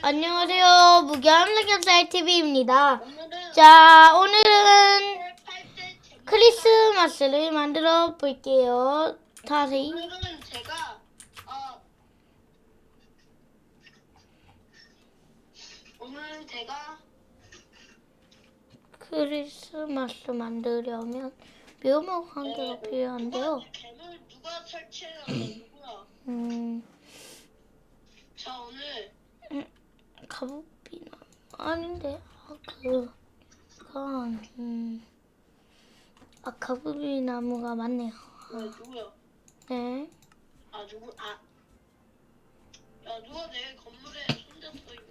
안녕하세요. 무겸 삼겹살 TV입니다. 오늘은 자, 오늘은 8대 제목 크리스마스를 만들어 볼게요. 자세히. 오늘은 제가 어 오늘 제가 크리스마스 만들려면 묘목 한 개가 필요한데요. 음, 자 오늘 가부비나 아닌데 아, 그, 그건 음, 아 가부비 나무가 많네요. 어, 누구야? 네. 아 누구 아. 야 누가 내 건물에 손댔어 이거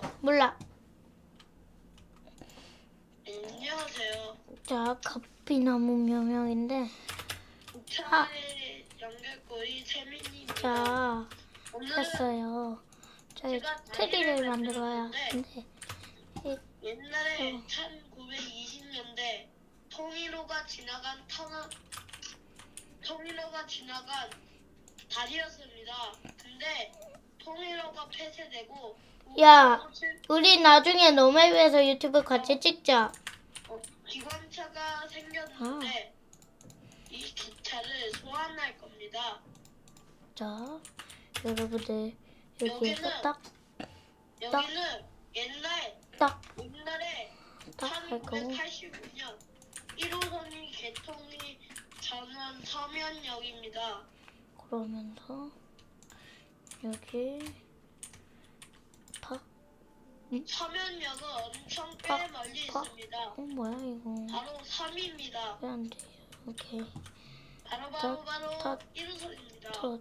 누구야? 몰라. 안녕하세요. 자, 가부비 나무 명령인데 우차의 연결고리 채민이입니다. 자. 오늘 했어요. 저희 트리를 만들어야 하는데 옛날에 어. 1920년대 통일호가 지나간 터널 통일호가 지나간 다리였습니다. 근데 통일호가 폐쇄되고 야. 우리 나중에 노멜에서 유튜브 같이 찍자. 어, 기관차가 생겼는데 이 기차를 소환할 겁니다. 자, 여러분들 여기에서 여기는 딱, 여기는 옛날 딱, 옛날에 딱 할 거고. 1989년 1호선이 개통이 전원 서면역입니다. 그러면서 여기 팍, 서면역은 엄청 꽤 아, 멀리 아. 있습니다. 어 뭐야 이거? 바로 3입니다. 왜 안 돼요? 오케이. 바로 바로 바로 다- 1호선입니다. 더,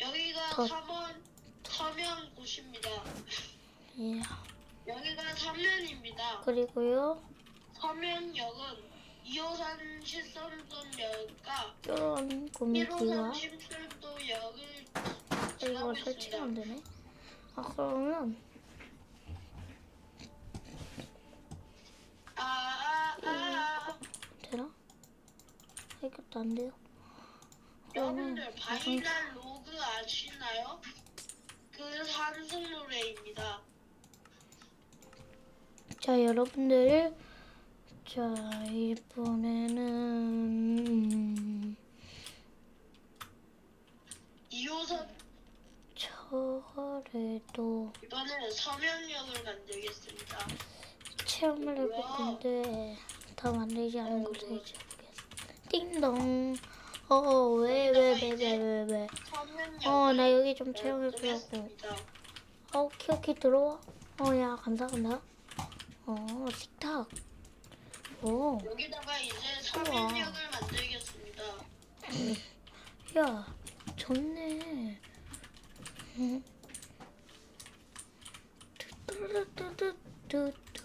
여기가 더. 서면 서면 곳입니다. 예. 여기가 서면입니다. 그리고요, 서면역은 2호선 실선동역과 이런 고민기와 1호선 심술도역을 이거 지나고 설치가 있습니다. 안 되네. 아 그러면 아, 아, 아. 되나? 이것도 안 돼요. 그러면 여러분들 바이날 로그 아시나요? 그 산승 노래입니다. 자 여러분들 자 이번에는 음, 2호선 저래도 이번에는 서면역을 만들겠습니다. 체험을 해볼 건데 다 만들지 않은 것을 이제 보겠습니다. 띵동 어 왜 왜 왜 왜 왜 왜 서면역. 어 나 여기 좀 체험해 보려고 만들겠습니다. 어 오케이 오케이 들어와 어 야 간다 간다 어 식탁 오 여기다가 이제 서면역을 만들겠습니다. 야, 좋네. 응. 뚜뚜뚜뚜뚜뚜.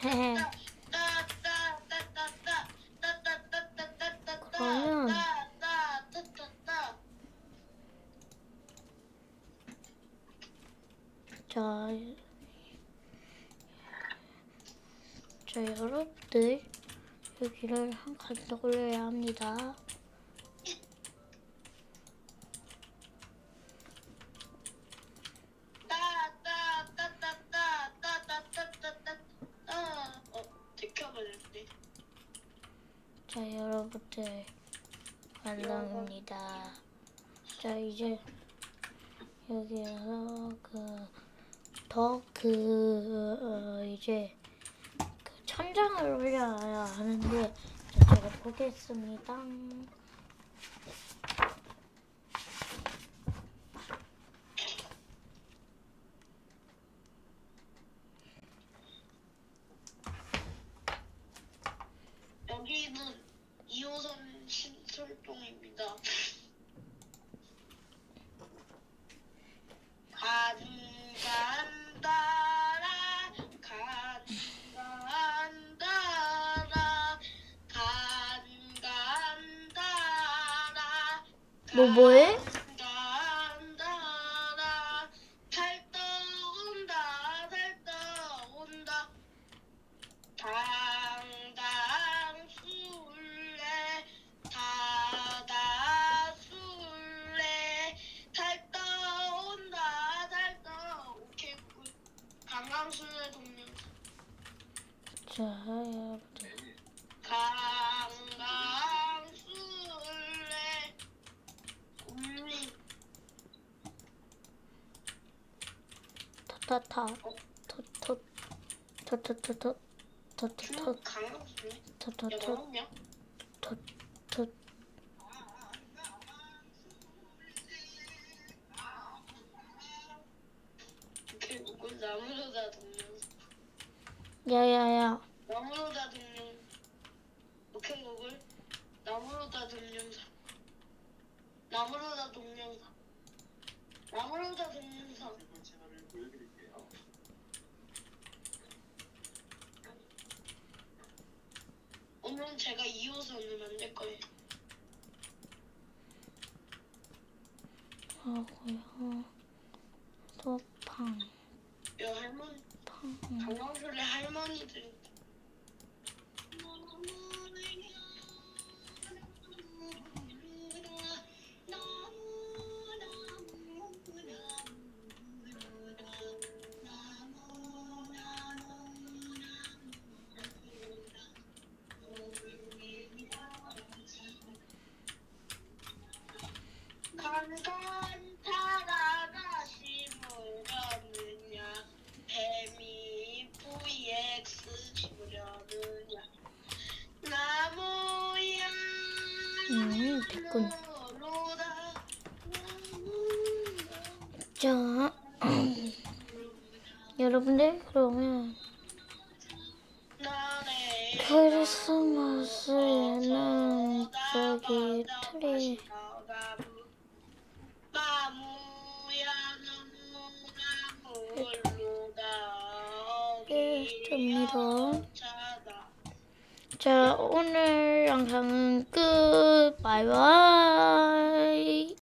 그러면- 자 여러분들 여기를 한 칸 더 올려야 합니다. 어. 자 여러분들 완성입니다. 자 이제 여기에서 그 더그 어, 이제 그 천장을 올려야 하는데 자, 제가 보겠습니다. 뭐해? 강강술래 동료. 자, 여러분들. 타타타. 토토. 토토토토. 토토토. 토토토. 토토. 그 나무로다 동영 야야야. 나무로다 동영 오케이 구글 나무로다 동영상 나무로다 동영상 나무로다 동영상 오늘은 제가 2호선을 만들 거예요 하고요. 또 팡. 야 할머니 팡. 강강술래 할머니들 됐군. 자, 여러분들 그러면 크리스마스에는 저기 트리 끝입니다. 차다 자, 오늘 영상은 끝. 바이바이.